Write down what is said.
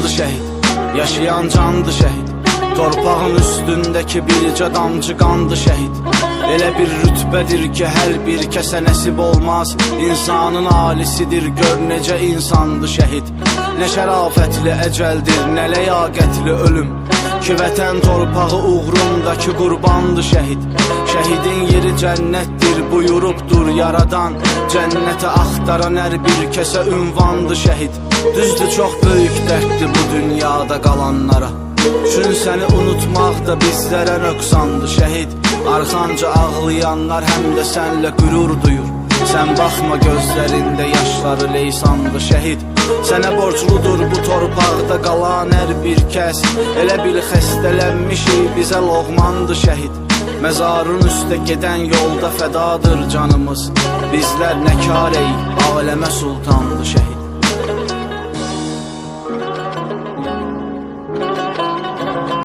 Candı şəhid, yaşayan candı şəhid Torpağın üstündəki bircə damcı qandı şəhid Elə bir rütbədir ki, hər bir kəsə nəsib olmaz. İnsanın alisidir, gör necə insandı şəhid Nə şərafətli əcəldir, nə ləyaqətli ölüm Ki vətən torpağı uğrundakı qurbandı şəhid. Şəhidin yeri cənnətdir, buyurubdur yaradan. Cənnəti axtaran hər bir kəsə ünvandı şəhid. Düzdür, çox böyük dərddir bu dünyada qalanlara. Çün səni unutmaq da bizlərə nöqsandı şəhid. Arxanca ağlayanlar həm də sənlə qürur duyur Sən baxma gözlərində yaşları leysandı şəhid Sənə borcludur bu torpaqda qalan hər bir kəs Elə bil xəstələnmişik bizə loğmandı şəhid Məzarın üstə gedən yolda fədadır canımız. Bizlər nə karey, aləmə sultandı şəhid